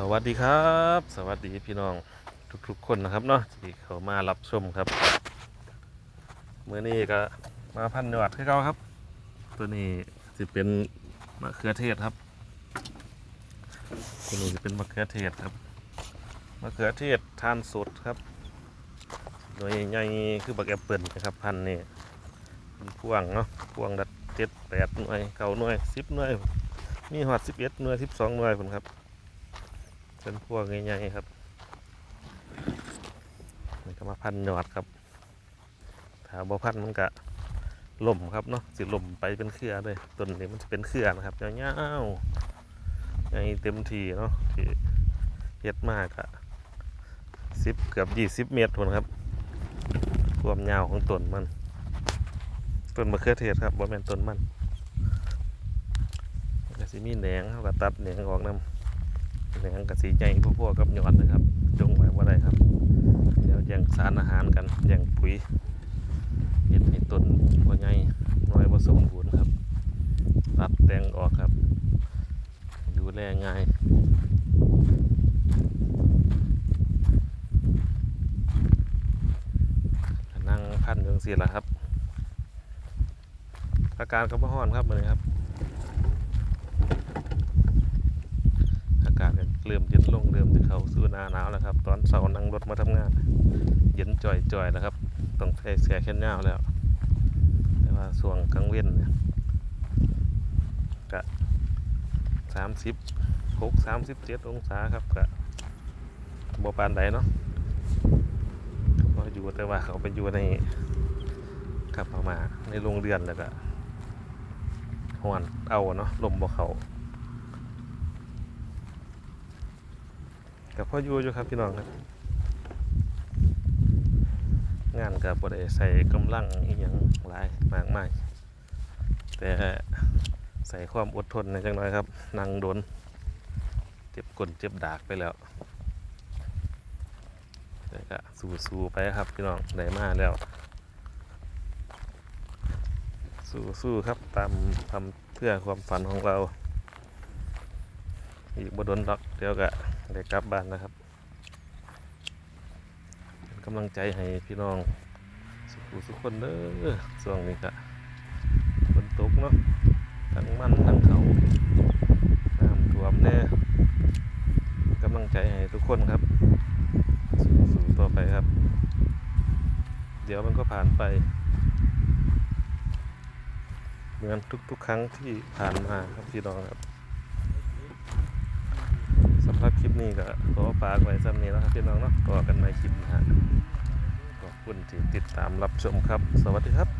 สวัสดีครับ สวัสดีพี่น้องทุกๆคนนะครับเนาะที่เขามารับชมครับเมื่อนี้ก็มาพันหนวดให้เขาครับ ตัวนี้จะเป็นมะเขือเทศครับตัวนี้จะเป็นมะเขือเทศครับมะเขือเทศทานสดครับโดยใหญ่คือบักแอปเปิลนะครับพันนี่เป็นพวงเนาะพวงดัดเจ็ดแปดหน่วยเก้าหน่วยสิบหน่วยมีหอดสิบเอ็ดหน่วยสิบสองหน่วยผมครับ เป็นพวกใหญ่ๆครับมันก็มาพันยอดครับถ้าบ่พันมันก็ล่มครับเนาะสิล่มไปเป็นเครือเลยต้นนี้มันจะเป็นเครือนะครับยาวๆใหญ่เต็มทีเนาะที่เฮ็ดมากอะสิบเกือบยี่สิบเมตรทนครับความยาวของต้นมันต้นมะเขือเทศครับบ่แม่นต้นมันก็สิมีแหนงเขาก็ตัดแหนงออกนำแหนงกับสีใหญ่พวกๆกับหยอดนะครับ จงไว้ว่าได้ครับ เดี๋ยวแย่งสารอาหารกันแย่งปุ๋ยเห็ดให้ต้นว่าใหญ่น้อยผสมบูรณ์ครับตัดแต่งออกครับ ดูแลง่ายนั่งพันเรื่องสีละครับ อาการกระเพาะห้อนครับมือนครับ อากาศก็ เริ่มเย็นลงเริ่มจะเข้าสู่หน้าหนาวแล้วครับ ตอนเสาร์นั่งรถมาทำงาน เย็นจ่อยๆแล้วครับ ต้องใส่เสื้อแขนยาวแล้ว แต่ว่าส่วงกลางเว้นเนี่ยก็สามสิบหกสามสิบเจ็ดองศาครับก็บ่ปานใดเนาะก็อยู่แต่ว่าเขาไปอยู่ในกับเอามาในโรงเรือนแล้วก็หอนเอาเนาะลมบ่เขา กับพ่ออยู่อยู่ครับพี่น้องครับ งานกับ่ได้ใส่กำลังอีหยังหลายมากมายแต่ใส่ความอดทนในจังน้อยครับนั่งโดนเจ็บก้นเจ็บดากไปแล้วแต่ก็สู้ๆไปครับพี่น้องได้มาแล้ว สู้ๆครับตามทำเพื่อความฝันของเรา อีกบดนดอกเดี๋ยวก็ ได้กลับบ้านนะครับเป็นกำลังใจให้พี่น้องสุขุสุขคนเด้อช่วงนี้ก็ฝนตกเนาะทั้งมันทั้งเขาน้ำท่วมแน่กำลังใจให้ทุกคนครับ สู้ต่อไปครับ เดี๋ยวมันก็ผ่านไปเหมือนทุกๆ ครั้งที่ผ่านมาครับพี่น้องครับ ครับคลิปนี้ก็ขอฝากไว้สำนี้นะครับพี่น้องเนาะต่อกันในคลิปนะฮะขอบคุณที่ติดตามรับชมครับ สวัสดีครับ